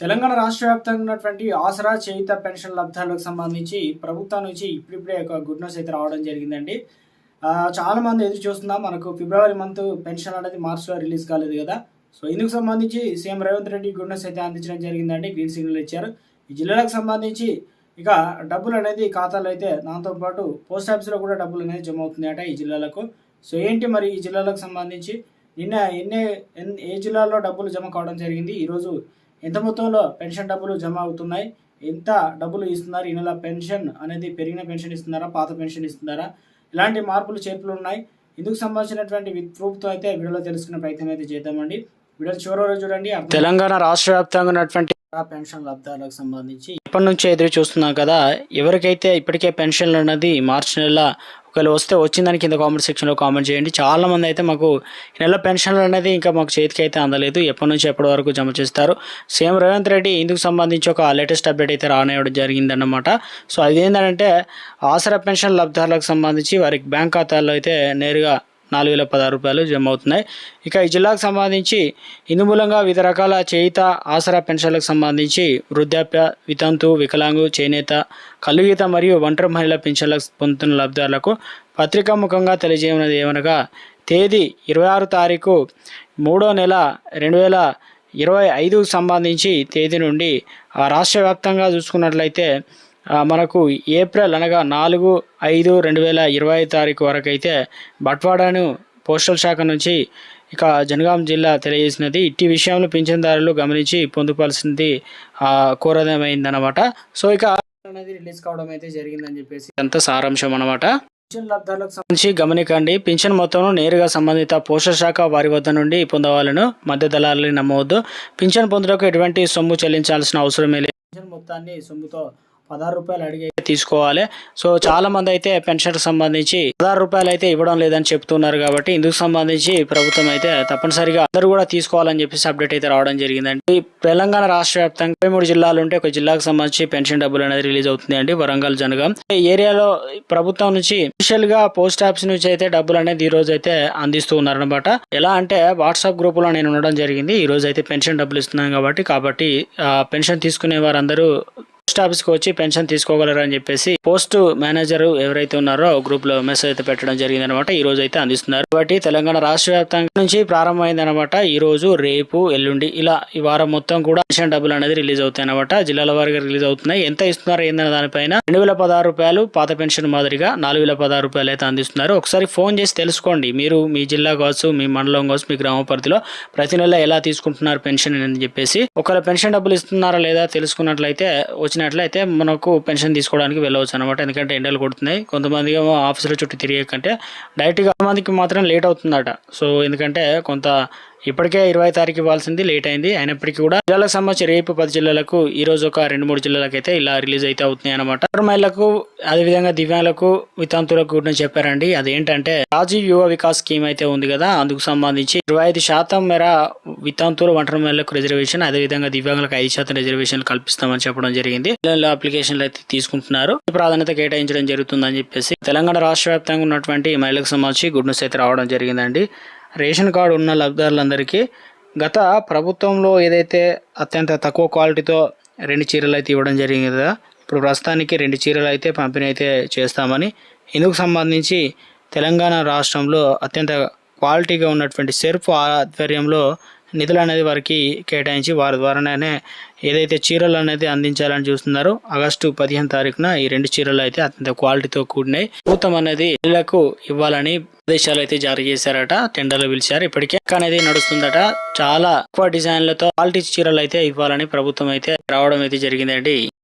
తెలంగాణ రాష్ట్ర వ్యాప్తంగా ఉన్నటువంటి ఆసరా చేయుత పెన్షన్ లబ్ధాలకు సంబంధించి ప్రభుత్వం నుంచి ఇప్పుడిప్పుడే ఒక గుడ్ న్యూస్ అయితే రావడం జరిగిందండి. చాలా మంది ఎదురు చూస్తున్నాం. మనకు ఫిబ్రవరి మంత్ పెన్షన్ అనేది మార్చిలో రిలీజ్ కాలేదు కదా. సో ఇందుకు సంబంధించి CM Revanth Reddy good news అయితే అందించడం జరిగిందండి. గ్రీన్ సిగ్నల్ ఇచ్చారు. ఈ జిల్లాలకు సంబంధించి ఇక డబ్బులు అనేది ఖాతాలో అయితే దాంతో పాటు పోస్ట్ ఆఫీస్లో కూడా డబ్బులు అనేది జమ అవుతుందట ఈ జిల్లాలకు. సో ఏంటి మరి ఈ జిల్లాలకు సంబంధించి? నిన్న ఎన్ని ఏ జిల్లాలో డబ్బులు జమ కావడం జరిగింది? ఈరోజు ఎంత మొత్తంలో పెన్షన్ డబ్బులు జమ అవుతున్నాయి? ఎంత డబ్బులు ఇస్తున్నారు ఈ నెల పెన్షన్ అనేది? పెరిగిన పెన్షన్ ఇస్తున్నారా? పాత పెన్షన్ ఇస్తున్నారా? ఇలాంటి మార్పులు చేర్పులు ఉన్నాయి. ఇందుకు సంబంధించినటువంటి విత్ ప్రూఫ్తో అయితే వీడియోలో తెలుసుకునే ప్రయత్నం అయితే చేద్దామండి. వీడియో చివరి వరకు చూడండి. తెలంగాణ రాష్ట్ర వ్యాప్తంగా ఉన్నటువంటి పెన్షన్ లబ్ధాలకు సంబంధించి ఇప్పటి నుంచి ఎదురు చూస్తున్నాం కదా. ఎవరికైతే ఇప్పటికే పెన్షన్లు అన్నది మార్చి నెల ఒకవేళ వస్తే వచ్చిందని కింద కామెంట్ సెక్షన్లో కామెంట్ చేయండి. చాలామంది అయితే మాకు ఈ నెల పెన్షన్లు అనేది ఇంకా మాకు చేతికి అయితే అందలేదు. ఎప్పటి నుంచి ఎప్పటి వరకు జమ చేస్తారు? సేమ్ రేవంత్ రెడ్డి ఇందుకు సంబంధించి ఒక లేటెస్ట్ అప్డేట్ అయితే రానివ్వడం జరిగిందన్నమాట. సో అదేంటంటే ఆసరా పెన్షన్ లబ్ధారులకు సంబంధించి వారికి బ్యాంక్ ఖాతాల్లో అయితే నేరుగా నాలుగు వేల పదహారు రూపాయలు జమ అవుతున్నాయి ఇక ఈ జిల్లాకు సంబంధించి ఇందు మూలంగా వివిధ రకాల చేయిత ఆసరా పెన్షన్లకు సంబంధించి వృద్ధాప్య వితంతు వికలాంగు చేనేత కలుగీత మరియు ఒంటరి మహిళల పెన్షన్లకు పొందుతున్న లబ్ధిదారులకు పత్రికాముఖంగా తెలియజేయనది ఏమనగా తేదీ ఇరవై ఆరు తారీఖు మూడో నెల రెండు వేల ఇరవై ఐదుకు సంబంధించి తేదీ నుండి ఆ రాష్ట్ర వ్యాప్తంగా చూసుకున్నట్లయితే మనకు ఏప్రిల్ అనగా నాలుగు ఐదు రెండు వేల ఇరవై తారీఖు వరకు అయితే బట్వాడాను పోస్టల్ శాఖ నుంచి ఇక జనగాం జిల్లా తెలియజేసినది. ఇట్టి విషయంలో పింఛన్దారులు గమనించి పొందుపరిచింది కోరదమైందనమాట సో ఇక అనేది రిలీజ్ కావడం అయితే జరిగిందని చెప్పేసి అంత సారాంశం అనమాట పింఛన్ లబ్ధాలకు సంబంధించి గమనికండి. పింఛన్ మొత్తంను నేరుగా సంబంధిత పోస్టల్ శాఖ వారి వద్ద నుండి పొందవాలను మధ్య దళాలని నమ్మవద్దు. పింఛన్ పొందుటకు ఎటువంటి సొమ్ము చెల్లించాల్సిన అవసరమే లేదు. పింఛన్ మొత్తాన్ని సొమ్ముతో పదహారు రూపాయలు అడిగి అయితే తీసుకోవాలి. సో చాలా మంది అయితే పెన్షన్ సంబంధించి పదహారు రూపాయలు అయితే ఇవ్వడం లేదని చెప్తున్నారు కాబట్టి ఇందుకు సంబంధించి ప్రభుత్వం అయితే తప్పనిసరిగా అందరూ కూడా తీసుకోవాలని చెప్పేసి అప్డేట్ అయితే రావడం జరిగిందండి. తెలంగాణ రాష్ట్ర వ్యాప్తంగా ముప్పై మూడు జిల్లాలు ఉంటే ఒక జిల్లాకు సంబంధించి పెన్షన్ డబ్బులు అనేది రిలీజ్ అవుతుంది అండి వరంగల్ జనగాం. ఈ ఏరియాలో ప్రభుత్వం నుంచి అఫీషియల్గా పోస్ట్ ఆఫీస్ నుంచి అయితే డబ్బులు అనేది ఈ రోజు అయితే అందిస్తూ ఉన్నారనమాట ఎలా అంటే వాట్సాప్ గ్రూప్లో నేను ఉండడం జరిగింది. ఈ రోజు అయితే పెన్షన్ డబ్బులు ఇస్తున్నాను కాబట్టి కాబట్టి పెన్షన్ తీసుకునే వారందరూ పోస్ట్ ఆఫీస్కి వచ్చి పెన్షన్ తీసుకోగలరు అని చెప్పేసి పోస్ట్ మేనేజర్ ఎవరైతే ఉన్నారో గ్రూప్లో మెసేజ్ అయితే పెట్టడం జరిగింది అనమాట ఈ రోజు అయితే అందిస్తున్నారు. కాబట్టి తెలంగాణ రాష్ట్ర వ్యాప్తంగా నుంచి ప్రారంభమైంది అనమాట ఈ రోజు రేపు ఎల్లుండి ఇలా ఈ వారం మొత్తం కూడా పెన్షన్ డబ్బులు అనేది రిలీజ్ అవుతాయి అనమాట జిల్లాల వారిగా రిలీజ్ అవుతున్నాయి. ఎంత ఇస్తున్నారు ఏందన్న దానిపైన రెండు వేల పదహారు రూపాయలు పాత పెన్షన్ మాదిరిగా నాలుగు వేల పదహారు రూపాయలు అయితే అందిస్తున్నారు. ఒకసారి ఫోన్ చేసి తెలుసుకోండి. మీరు మీ జిల్లా కావచ్చు మీ మండలం కావచ్చు మీ గ్రామ పరిధిలో ప్రతి నెల ఎలా తీసుకుంటున్నారు పెన్షన్ అని చెప్పేసి. ఒకవేళ పెన్షన్ డబ్బులు ఇస్తున్నారా లేదా తెలుసుకున్నట్లయితే వచ్చిన వచ్చినట్లయితే మనకు పెన్షన్ తీసుకోవడానికి వెళ్ళవచ్చు అనమాట ఎందుకంటే ఎండలు కొడుతున్నాయి. కొంతమంది ఏమో ఆఫీసుల చుట్టూ తిరిగే కంటే డైరెక్ట్గా మందికి మాత్రం లేట్ అవుతుందట. సో ఎందుకంటే కొంత ఇప్పటికే ఇరవై తారీఖు ఇవ్వాల్సింది లేట్ అయింది. అయినప్పటికీ కూడా జిల్లాలకు సంబంధించి రేపు పది జిల్లాలకు ఈ రోజు ఒక రెండు మూడు జిల్లాలకు అయితే ఇలా రిలీజ్ అయితే అవుతున్నాయి అనమాట మహిళలకు అదేవిధంగా దివ్యాంగులకు వితంతులకు కూడా చెప్పారండి. అదేంటంటే రాజీవ్ యువ వికాస్ స్కీమ్ అయితే ఉంది కదా అందుకు సంబంధించి ఇరవై ఐదు శాతం మేర వితంతులు ఒంటరి మహిళలకు రిజర్వేషన్ అదేవిధంగా దివ్యాంగులకు ఐదు శాతం రిజర్వేషన్ కల్పిస్తామని చెప్పడం జరిగింది. అప్లికేషన్లు అయితే తీసుకుంటున్నారు. ప్రాధాన్యత కేటాయించడం జరుగుతుందని చెప్పేసి తెలంగాణ రాష్ట్ర వ్యాప్తంగా ఉన్నటువంటి మహిళలకు సంబంధించి గుడ్ న్యూస్ అయితే రావడం జరిగిందండి. రేషన్ కార్డు ఉన్న లబ్ధిదారులందరికీ గత ప్రభుత్వంలో ఏదైతే అత్యంత తక్కువ క్వాలిటీతో రెండు చీరలు అయితే ఇవ్వడం జరిగింది కదా ఇప్పుడు ప్రస్తుతానికి రెండు చీరలు అయితే పంపిణీ అయితే చేస్తామని ఇందుకు సంబంధించి తెలంగాణ రాష్ట్రంలో అత్యంత క్వాలిటీగా ఉన్నటువంటి సెర్ఫ్ ఆధ్వర్యంలో నిధులు అనేది వారికి కేటాయించి వారి ద్వారానే ఏదైతే చీరలు అనేది అందించాలని చూస్తున్నారో ఆగస్టు పదిహేను తారీఖున ఈ రెండు చీరలు అయితే అత్యంత క్వాలిటీతో కూడినాయి. ప్రభుత్వం అనేది ఇళ్ళకు ఇవ్వాలని ఆదేశాలు అయితే జారీ చేశారట టెండర్లు పిలిచారు ఇప్పటికే. అనేది నడుస్తుందట చాలా ఎక్కువ డిజైన్లతో క్వాలిటీ చీరలు అయితే ఇవ్వాలని ప్రభుత్వం అయితే రావడం అయితే జరిగిందండి.